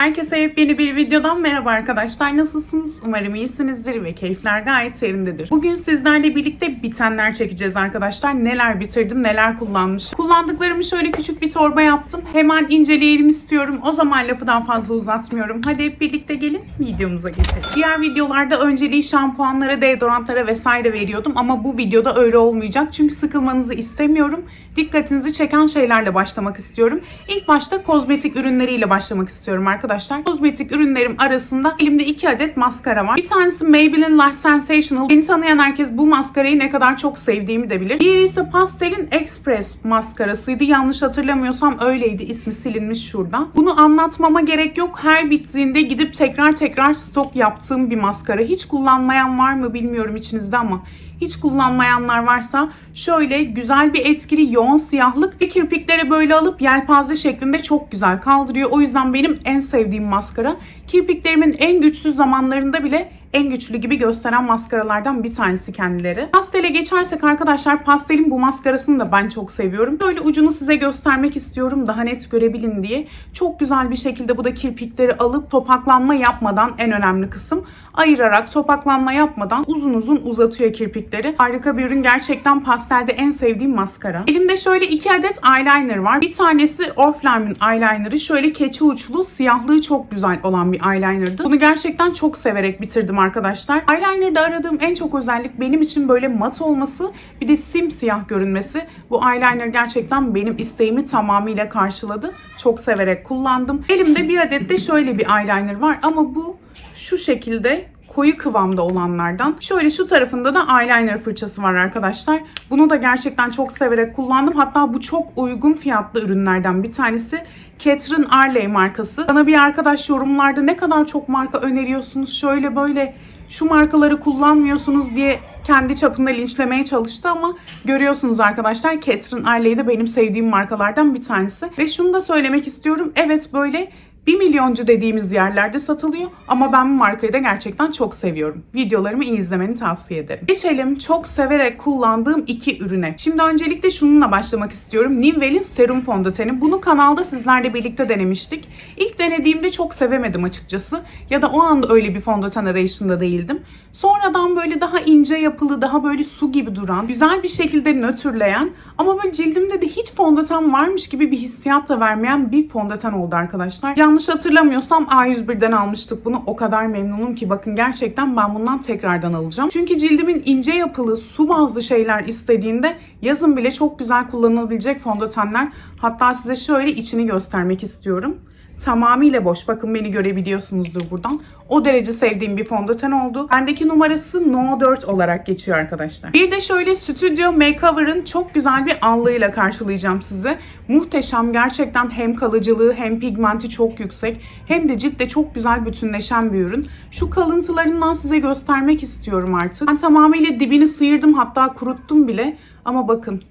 Herkese yepyeni bir videodan merhaba arkadaşlar. Nasılsınız? Umarım iyisinizdir ve keyifler gayet yerindedir. Bugün sizlerle birlikte bitenler çekeceğiz arkadaşlar. Neler bitirdim, neler kullanmış. Kullandıklarımı şöyle küçük bir torba yaptım. Hemen inceleyelim istiyorum. O zaman lafı daha fazla uzatmıyorum. Hadi hep birlikte gelin videomuza geçelim. Diğer videolarda önceliği şampuanlara, deodorantlara vesaire veriyordum ama bu videoda öyle olmayacak. Çünkü sıkılmanızı istemiyorum. Dikkatinizi çeken şeylerle başlamak istiyorum. İlk başta kozmetik ürünleriyle başlamak istiyorum arkadaşlar. Kozmetik ürünlerim arasında elimde iki adet maskara var. Bir tanesi Maybelline Lash Sensational. Beni tanıyan herkes bu maskarayı ne kadar çok sevdiğimi de bilir. Diğeri ise Pastel'in Express maskarasıydı. Yanlış hatırlamıyorsam öyleydi. İsmi silinmiş şurada. Bunu anlatmama gerek yok. Her bittiğinde gidip tekrar tekrar stok yaptığım bir maskara. Hiç kullanmayan var mı bilmiyorum içinizde ama hiç kullanmayanlar varsa şöyle güzel bir etkili yoğun siyahlık ve kirpikleri böyle alıp yelpaze şeklinde çok güzel kaldırıyor. O yüzden benim en sevdiğim maskara. Kirpiklerimin en güçsüz zamanlarında bile en güçlü gibi gösteren maskaralardan bir tanesi kendileri. Pastele geçersek arkadaşlar pastelin bu maskarasını da ben çok seviyorum. Böyle ucunu size göstermek istiyorum daha net görebilin diye. Çok güzel bir şekilde bu da kirpikleri alıp topaklanma yapmadan en önemli kısım ayırarak topaklanma yapmadan uzun uzun uzatıyor kirpikleri. Harika bir ürün gerçekten pastelde en sevdiğim maskara. Elimde şöyle iki adet eyeliner var. Bir tanesi Oriflame'in eyelinerı. Şöyle keçi uçlu siyahlığı çok güzel olan bir eyelinerdı. Bunu gerçekten çok severek bitirdim arkadaşlar. Eyeliner'da aradığım en çok özellik benim için böyle mat olması bir de simsiyah görünmesi. Bu eyeliner gerçekten benim isteğimi tamamıyla karşıladı. Çok severek kullandım. Elimde bir adet de şöyle bir eyeliner var ama bu şu şekilde koyu kıvamda olanlardan. Şöyle şu tarafında da eyeliner fırçası var arkadaşlar. Bunu da gerçekten çok severek kullandım. Hatta bu çok uygun fiyatlı ürünlerden bir tanesi. Catherine Arley markası. Bana bir arkadaş yorumlarda ne kadar çok marka öneriyorsunuz şöyle böyle şu markaları kullanmıyorsunuz diye kendi çapında linçlemeye çalıştı ama görüyorsunuz arkadaşlar Catherine Arley de benim sevdiğim markalardan bir tanesi. Ve şunu da söylemek istiyorum. Evet böyle 1 milyoncu dediğimiz yerlerde satılıyor ama ben bu markayı da gerçekten çok seviyorum. Videolarımı iyi izlemeni tavsiye ederim. Geçelim çok severek kullandığım iki ürüne. Şimdi öncelikle şununla başlamak istiyorum. Nivell'in serum fondöteni. Bunu kanalda sizlerle birlikte denemiştik. İlk denediğimde çok sevemedim açıkçası. Ya da o anda öyle bir fondöten arayışında değildim. Sonradan böyle daha ince yapılı, daha böyle su gibi duran, güzel bir şekilde nötrleyen ama böyle cildimde de hiç fondöten varmış gibi bir hissiyat da vermeyen bir fondöten oldu arkadaşlar. Yanlış hatırlamıyorsam A101'den almıştık bunu. O kadar memnunum ki bakın gerçekten ben bundan tekrardan alacağım. Çünkü cildimin ince yapılı, su bazlı şeyler istediğinde yazın bile çok güzel kullanılabilecek fondötenler. Hatta size şöyle içini göstermek istiyorum tamamıyla boş. Bakın beni görebiliyorsunuzdur buradan. O derece sevdiğim bir fondöten oldu. Bendeki numarası No 4 olarak geçiyor arkadaşlar. Bir de şöyle Studio Makeover'ın çok güzel bir allığıyla karşılayacağım size. Muhteşem gerçekten hem kalıcılığı hem pigmenti çok yüksek hem de ciltte çok güzel bütünleşen bir ürün. Şu kalıntılarından size göstermek istiyorum artık. Ben tamamıyla dibini sıyırdım hatta kuruttum bile. Ama bakın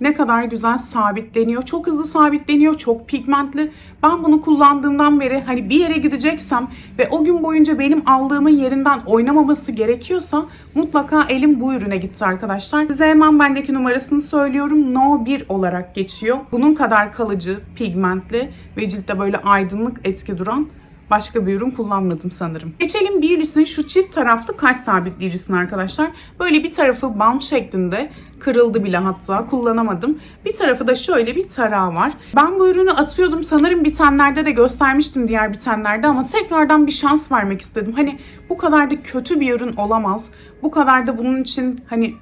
ne kadar güzel sabitleniyor. Çok hızlı sabitleniyor. Çok pigmentli. Ben bunu kullandığımdan beri hani bir yere gideceksem ve o gün boyunca benim aldığımın yerinden oynamaması gerekiyorsa mutlaka elim bu ürüne gitti arkadaşlar. Size hemen bendeki numarasını söylüyorum. No 1 olarak geçiyor. Bunun kadar kalıcı, pigmentli ve ciltte böyle aydınlık etki duran başka bir ürün kullanmadım sanırım. Geçelim Beauty's'in şu çift taraflı kaş sabitleyicisine arkadaşlar. Böyle bir tarafı bam şeklinde kırıldı bile hatta kullanamadım. Bir tarafı da şöyle bir tarağı var. Ben bu ürünü atıyordum sanırım bitenlerde de göstermiştim diğer bitenlerde ama tekrardan bir şans vermek istedim. Hani bu kadar da kötü bir ürün olamaz. Bu kadar da bunun için hani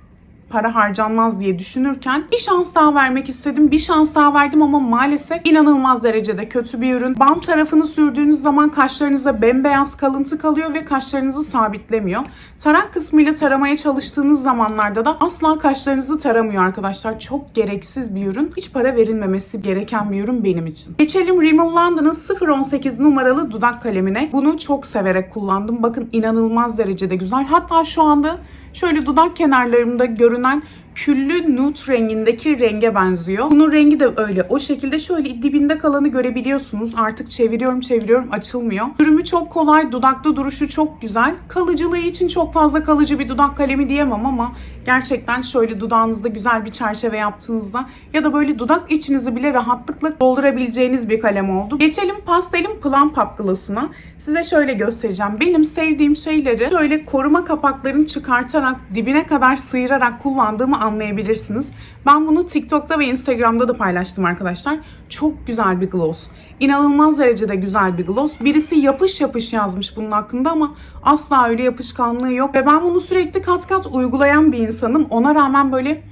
para harcanmaz diye düşünürken bir şans daha vermek istedim. Bir şans daha verdim ama maalesef inanılmaz derecede kötü bir ürün. Bam tarafını sürdüğünüz zaman kaşlarınızda bembeyaz kalıntı kalıyor ve kaşlarınızı sabitlemiyor. Tarak kısmıyla taramaya çalıştığınız zamanlarda da asla kaşlarınızı taramıyor arkadaşlar. Çok gereksiz bir ürün. Hiç para verilmemesi gereken bir ürün benim için. Geçelim Rimmel London'ın 018 numaralı dudak kalemine. Bunu çok severek kullandım. Bakın inanılmaz derecede güzel. Hatta şu anda şöyle dudak kenarlarımda görünen küllü nude rengindeki renge benziyor. Bunun rengi de öyle. O şekilde şöyle dibinde kalanı görebiliyorsunuz. Artık çeviriyorum çeviriyorum açılmıyor. Sürümü çok kolay. Dudakta duruşu çok güzel. Kalıcılığı için çok fazla kalıcı bir dudak kalemi diyemem ama gerçekten şöyle dudağınızda güzel bir çerçeve yaptığınızda ya da böyle dudak içinizi bile rahatlıkla doldurabileceğiniz bir kalem oldu. Geçelim pastelin Plum Pop Gloss'una. Size şöyle göstereceğim. Benim sevdiğim şeyleri şöyle koruma kapaklarını çıkartarak dibine kadar sıyırarak kullandığımı anlayabilirsiniz. Ben bunu TikTok'ta ve Instagram'da da paylaştım arkadaşlar. Çok güzel bir gloss. İnanılmaz derecede güzel bir gloss. Birisi yapış yapış yazmış bunun hakkında ama asla öyle yapışkanlığı yok. Ve ben bunu sürekli kat kat uygulayan bir insanım. Ona rağmen böyle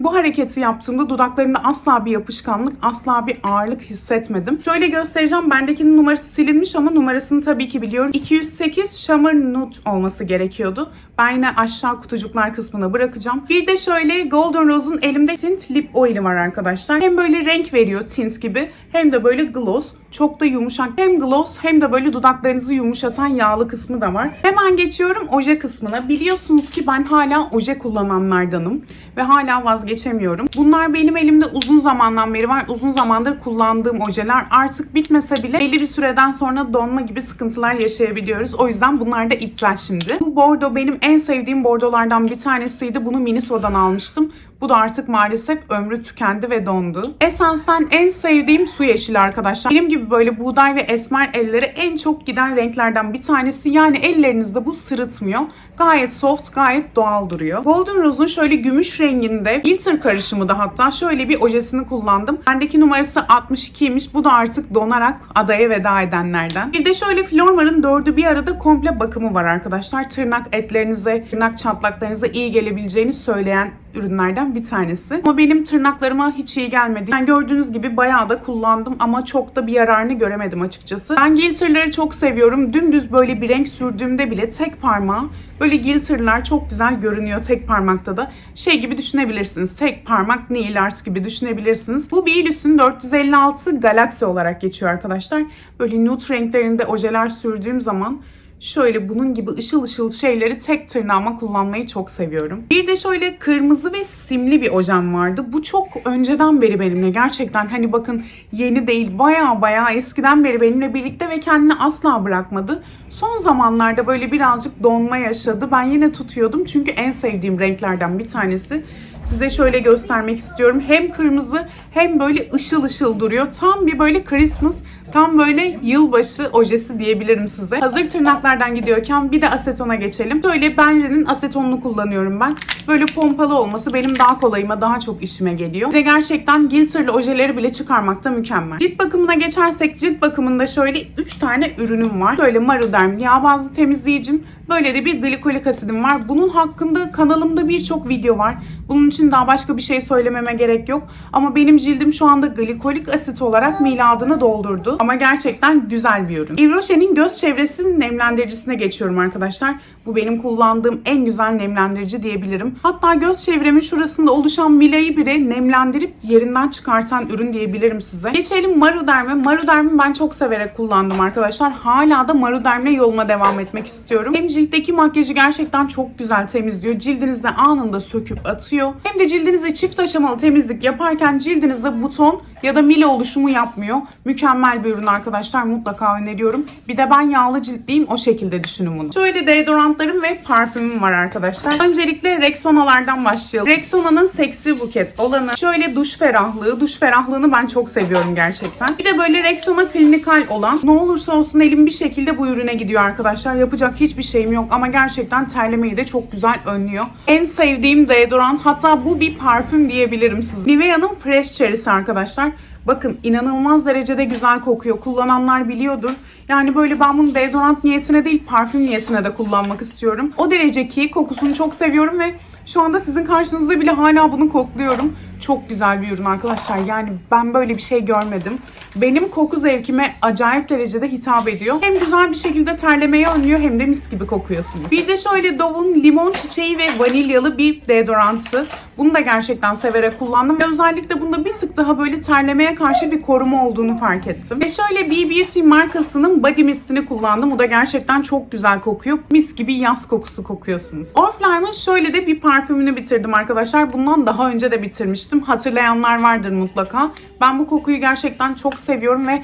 bu hareketi yaptığımda dudaklarımda asla bir yapışkanlık, asla bir ağırlık hissetmedim. Şöyle göstereceğim. Bendekinin numarası silinmiş ama numarasını tabii ki biliyorum. 208 Shimmer Nude olması gerekiyordu. Ben yine aşağı kutucuklar kısmına bırakacağım. Bir de şöyle Golden Rose'un elimde tint lip oil'i var arkadaşlar. Hem böyle renk veriyor tint gibi hem de böyle gloss. Çok da yumuşak. Hem gloss hem de böyle dudaklarınızı yumuşatan yağlı kısmı da var. Hemen geçiyorum oje kısmına. Biliyorsunuz ki ben hala oje kullananlardanım. Ve hala vazgeçemiyorum. Bunlar benim elimde uzun zamandan beri var. Uzun zamandır kullandığım ojeler. Artık bitmese bile belli bir süreden sonra donma gibi sıkıntılar yaşayabiliyoruz. O yüzden bunlar da iptal şimdi. Bu bordo benim en sevdiğim bordolardan bir tanesiydi. Bunu Miniso'dan almıştım. Bu da artık maalesef ömrü tükendi ve dondu. Essence'den en sevdiğim su yeşili arkadaşlar. Benim gibi böyle buğday ve esmer ellere en çok giden renklerden bir tanesi. Yani ellerinizde bu sırıtmıyor. Gayet soft, gayet doğal duruyor. Golden Rose'un şöyle gümüş renginde glitter karışımı da hatta şöyle bir ojesini kullandım. Bendeki numarası 62'ymiş. Bu da artık donarak adaya veda edenlerden. Bir de şöyle Flormar'ın dördü bir arada komple bakımı var arkadaşlar. Tırnak etlerinize, tırnak çatlaklarınıza iyi gelebileceğini söyleyen ürünlerden bir tanesi. Ama benim tırnaklarıma hiç iyi gelmedi. Yani gördüğünüz gibi bayağı da kullandım ama çok da bir yararını göremedim açıkçası. Ben glitterları çok seviyorum. Dümdüz böyle bir renk sürdüğümde bile tek parmağı böyle glitterlar çok güzel görünüyor tek parmakta da. Şey gibi düşünebilirsiniz. Tek parmak nail art gibi düşünebilirsiniz. Bu Bielus'un 456 Galaxy olarak geçiyor arkadaşlar. Böyle nude renklerinde ojeler sürdüğüm zaman şöyle bunun gibi ışıl ışıl şeyleri tek tırnağıma kullanmayı çok seviyorum. Bir de şöyle kırmızı ve simli bir ojem vardı. Bu çok önceden beri benimle gerçekten hani bakın yeni değil baya baya eskiden beri benimle birlikte ve kendini asla bırakmadı. Son zamanlarda böyle birazcık donma yaşadı. Ben yine tutuyordum çünkü en sevdiğim renklerden bir tanesi. Size şöyle göstermek istiyorum. Hem kırmızı hem böyle ışıl ışıl duruyor. Tam bir böyle Christmas Tam böyle yılbaşı ojesi diyebilirim size. Hazır tırnaklardan gidiyorken bir de asetona geçelim. Şöyle Benri'nin asetonunu kullanıyorum ben. Böyle pompalı olması benim daha kolayıma, daha çok işime geliyor. Ve gerçekten glitterlı ojeleri bile çıkarmakta mükemmel. Cilt bakımına geçersek cilt bakımında şöyle 3 tane ürünüm var. Şöyle Maruderm yağ bazlı temizleyicim. Böyle de bir glikolik asidim var. Bunun hakkında kanalımda birçok video var. Bunun için daha başka bir şey söylememe gerek yok. Ama benim cildim şu anda glikolik asit olarak miladını doldurdu. Ama gerçekten güzel bir ürün. Yves Rocher'in göz çevresinin nemlendiricisine geçiyorum arkadaşlar. Bu benim kullandığım en güzel nemlendirici diyebilirim. Hatta göz çevremin şurasında oluşan milayı bile nemlendirip yerinden çıkartan ürün diyebilirim size. Geçelim Maruderm'e. Maruderm'i ben çok severek kullandım arkadaşlar. Hala da Maruderm'le yoluma devam etmek istiyorum. Hem ciltteki makyajı gerçekten çok güzel temizliyor. Cildinizde anında söküp atıyor. Hem de cildinize çift aşamalı temizlik yaparken cildinizde buton ya da mile oluşumu yapmıyor. Mükemmel bir ürün arkadaşlar. Mutlaka öneriyorum. Bir de ben yağlı ciltliyim. O şekilde düşünün bunu. Şöyle deodorantlarım ve parfümüm var arkadaşlar. Öncelikle Rexona'lardan başlayalım. Rexona'nın seksi buket olanı. Şöyle duş ferahlığı. Duş ferahlığını ben çok seviyorum gerçekten. Bir de böyle Rexona klinikal olan. Ne olursa olsun elim bir şekilde bu ürüne gidiyor arkadaşlar. Yapacak hiçbir şeyim yok ama gerçekten terlemeyi de çok güzel önlüyor. En sevdiğim deodorant hatta bu bir parfüm diyebilirim size. Nivea'nın Fresh Cherry'si arkadaşlar. Bakın inanılmaz derecede güzel kokuyor. Kullananlar biliyordur. Yani böyle ben bunu deodorant niyetine değil parfüm niyetine de kullanmak istiyorum. O derece ki kokusunu çok seviyorum ve şu anda sizin karşınızda bile hala bunu kokluyorum. Çok güzel bir ürün arkadaşlar. Yani ben böyle bir şey görmedim. Benim koku zevkime acayip derecede hitap ediyor. Hem güzel bir şekilde terlemeyi önlüyor hem de mis gibi kokuyorsunuz. Bir de şöyle Dove'un limon çiçeği ve vanilyalı bir deodorantı. Bunu da gerçekten severek kullandım ve özellikle bunda bir tık daha böyle terlemeye karşı bir koruma olduğunu fark ettim. Ve şöyle B-Beauty markasının Body Mist'ini kullandım. Bu da gerçekten çok güzel kokuyor. Mis gibi yaz kokusu kokuyorsunuz. Oriflame'ın şöyle de bir parfüm parfümünü bitirdim arkadaşlar. Bundan daha önce de bitirmiştim. Hatırlayanlar vardır mutlaka. Ben bu kokuyu gerçekten çok seviyorum ve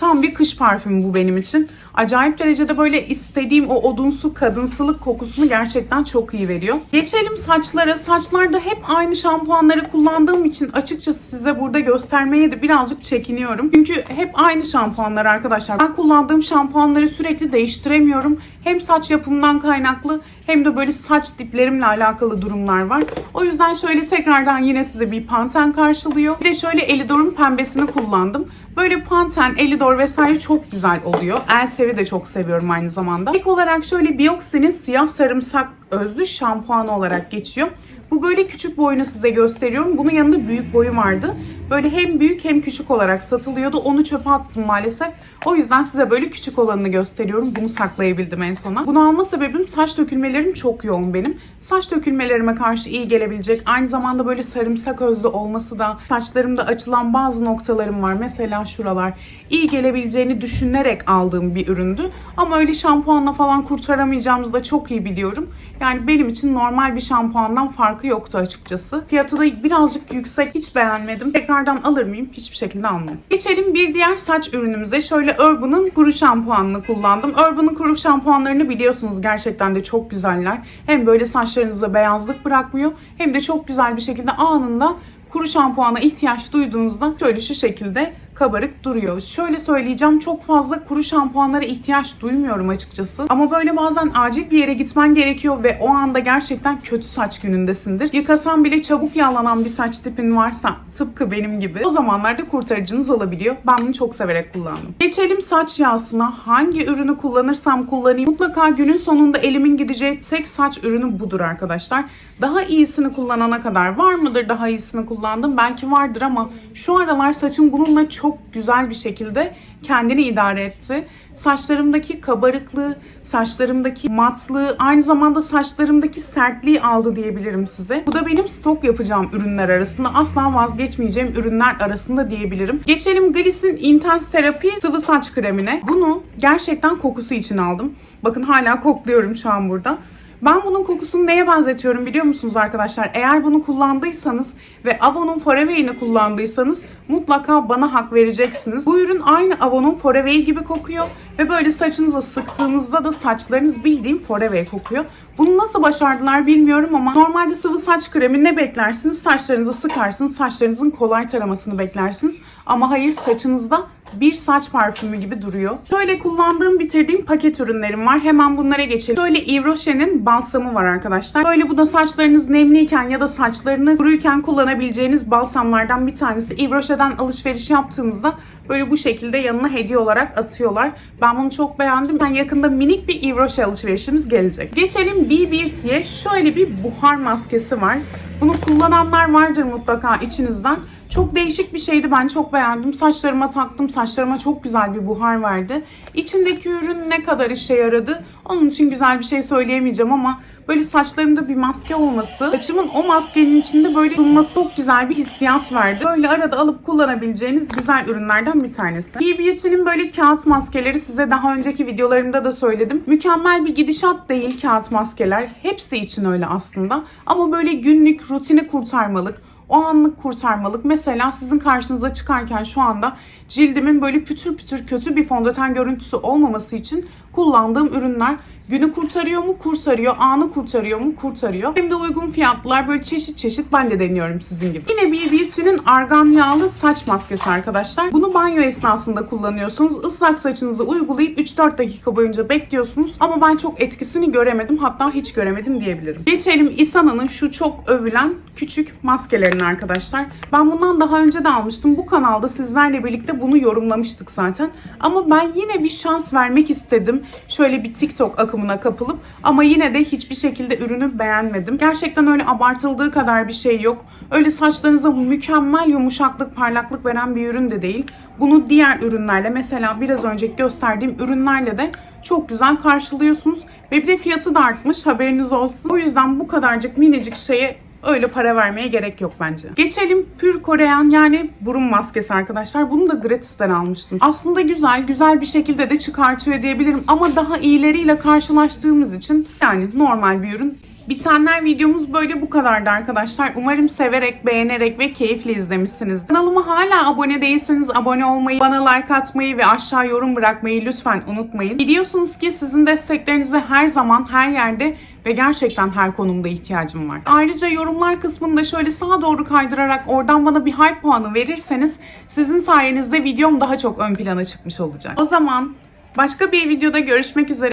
tam bir kış parfümü bu benim için. Acayip derecede böyle istediğim o odunsu kadınsılık kokusunu gerçekten çok iyi veriyor. Geçelim saçlara. Saçlarda hep aynı şampuanları kullandığım için açıkçası size burada göstermeye de birazcık çekiniyorum. Çünkü hep aynı şampuanlar arkadaşlar. Ben kullandığım şampuanları sürekli değiştiremiyorum. Hem saç yapımından kaynaklı hem de böyle saç diplerimle alakalı durumlar var. O yüzden şöyle tekrardan yine size bir Panten karşılıyor. Bir de şöyle Elidor'un pembesini kullandım. Böyle Panten, Elidor vesaire çok güzel oluyor. Elsev'i de çok seviyorum aynı zamanda. İlk olarak şöyle Bioxy'nin siyah sarımsak özlü şampuanı olarak geçiyor. Bu böyle küçük boyunu size gösteriyorum. Bunun yanında büyük boyu vardı. Böyle hem büyük hem küçük olarak satılıyordu. Onu çöpe attım maalesef. O yüzden size böyle küçük olanını gösteriyorum. Bunu saklayabildim en sona. Bunu alma sebebim saç dökülmelerim çok yoğun benim. Saç dökülmelerime karşı iyi gelebilecek. Aynı zamanda böyle sarımsak özlü olması da saçlarımda açılan bazı noktalarım var. Mesela şuralar. iyi gelebileceğini düşünerek aldığım bir üründü. Ama öyle şampuanla falan kurtaramayacağımızı da çok iyi biliyorum. Yani benim için normal bir şampuandan farkı yoktu açıkçası. Fiyatı da birazcık yüksek. Hiç beğenmedim. Tekrardan alır mıyım? Hiçbir şekilde almam. Geçelim bir diğer saç ürünümüze. Şöyle Urban'ın kuru şampuanını kullandım. Urban'ın kuru şampuanlarını biliyorsunuz gerçekten de çok güzeller. Hem böyle saçlarınızda beyazlık bırakmıyor hem de çok güzel bir şekilde anında kuru şampuana ihtiyaç duyduğunuzda şöyle şu şekilde kabarık duruyor. Şöyle söyleyeceğim çok fazla kuru şampuanlara ihtiyaç duymuyorum açıkçası. Ama böyle bazen acil bir yere gitmen gerekiyor ve o anda gerçekten kötü saç günündesindir. Yıkasan bile çabuk yağlanan bir saç tipin varsa tıpkı benim gibi o zamanlarda kurtarıcınız olabiliyor. Ben bunu çok severek kullandım. Geçelim saç yağsına. Hangi ürünü kullanırsam kullanayım mutlaka günün sonunda elimin gideceği tek saç ürünü budur arkadaşlar. Daha iyisini kullanana kadar var mıdır daha iyisini kullandım? Belki vardır ama şu aralar saçım bununla çok güzel bir şekilde kendini idare etti. Saçlarımdaki kabarıklığı, saçlarımdaki matlığı, aynı zamanda saçlarımdaki sertliği aldı diyebilirim size. Bu da benim stok yapacağım ürünler arasında. Asla vazgeçmeyeceğim ürünler arasında diyebilirim. Geçelim Gliss'in Intense Therapy sıvı saç kremine. Bunu gerçekten kokusu için aldım. Bakın hala kokluyorum şu an burada. Ben bunun kokusunu neye benzetiyorum biliyor musunuz arkadaşlar? Eğer bunu kullandıysanız ve Avon'un Forevey'ini kullandıysanız mutlaka bana hak vereceksiniz. Bu ürün aynı Avon'un Forevey gibi kokuyor ve böyle saçınıza sıktığınızda da saçlarınız bildiğim Forevey kokuyor. Bunu nasıl başardılar bilmiyorum ama normalde sıvı saç kremi ne beklersiniz? Saçlarınıza sıkarsınız, saçlarınızın kolay taramasını beklersiniz. Ama hayır saçınızda bir saç parfümü gibi duruyor. Şöyle kullandığım, bitirdiğim paket ürünlerim var. Hemen bunlara geçelim. Şöyle Yves Rocher'in balsamı var arkadaşlar. Böyle bu da saçlarınız nemliyken ya da saçlarınız kuruyken kullanabileceğiniz balsamlardan bir tanesi. Yves Rocher'den alışveriş yaptığınızda böyle bu şekilde yanına hediye olarak atıyorlar. Ben bunu çok beğendim. Yani yakında minik bir Yves Rocher alışverişimiz gelecek. Geçelim BBC'ye. Şöyle bir buhar maskesi var. Bunu kullananlar vardır mutlaka içinizden. Çok değişik bir şeydi. Ben çok beğendim. Saçlarıma taktım. Saçlarıma çok güzel bir buhar verdi. İçindeki ürün ne kadar işe yaradı? Onun için güzel bir şey söyleyemeyeceğim ama böyle saçlarımda bir maske olması, saçımın o maskenin içinde böyle bulunması çok güzel bir hissiyat verdi. Böyle arada alıp kullanabileceğiniz güzel ürünlerden bir tanesi. B Beauty'nin böyle kağıt maskeleri size daha önceki videolarımda da söyledim. Mükemmel bir gidişat değil kağıt maskeler. Hepsi için öyle aslında. Ama böyle günlük rutini kurtarmalık, o anlık kurtarmalık. Mesela sizin karşınıza çıkarken şu anda cildimin böyle pütür pütür kötü bir fondöten görüntüsü olmaması için kullandığım ürünler. Günü kurtarıyor mu? Kurtarıyor. Anı kurtarıyor mu? Kurtarıyor. Hem de uygun fiyatlar böyle çeşit çeşit ben de deniyorum sizin gibi. Yine bir Beauty'nin argan yağlı saç maskesi arkadaşlar. Bunu banyo esnasında kullanıyorsunuz. Islak saçınızı uygulayıp 3-4 dakika boyunca bekliyorsunuz. Ama ben çok etkisini göremedim. Hatta hiç göremedim diyebilirim. Geçelim Isana'nın şu çok övülen küçük maskelerini arkadaşlar. Ben bundan daha önce de almıştım. Bu kanalda sizlerle birlikte bunu yorumlamıştık zaten. Ama ben yine bir şans vermek istedim. Şöyle bir TikTok akımına kapılıp ama yine de hiçbir şekilde ürünü beğenmedim. Gerçekten öyle abartıldığı kadar bir şey yok. Öyle saçlarınıza mükemmel yumuşaklık, parlaklık veren bir ürün de değil. Bunu diğer ürünlerle mesela biraz önceki gösterdiğim ürünlerle de çok güzel karşılıyorsunuz. Ve bir de fiyatı da artmış haberiniz olsun. O yüzden bu kadarcık minicik şeye öyle para vermeye gerek yok bence. Geçelim Pür Korean yani burun maskesi arkadaşlar. Bunu da gratisten almıştım. Aslında güzel, güzel bir şekilde de çıkartıyor diyebilirim. Ama daha iyileriyle karşılaştığımız için yani normal bir ürün Bitenler videomuz böyle bu kadardı arkadaşlar. Umarım severek, beğenerek ve keyifle izlemişsinizdir. Kanalıma hala abone değilseniz abone olmayı, bana like atmayı ve aşağı yorum bırakmayı lütfen unutmayın. Biliyorsunuz ki sizin desteklerinize her zaman, her yerde ve gerçekten her konumda ihtiyacım var. Ayrıca yorumlar kısmında şöyle sağa doğru kaydırarak oradan bana bir hype puanı verirseniz sizin sayenizde videom daha çok ön plana çıkmış olacak. O zaman başka bir videoda görüşmek üzere.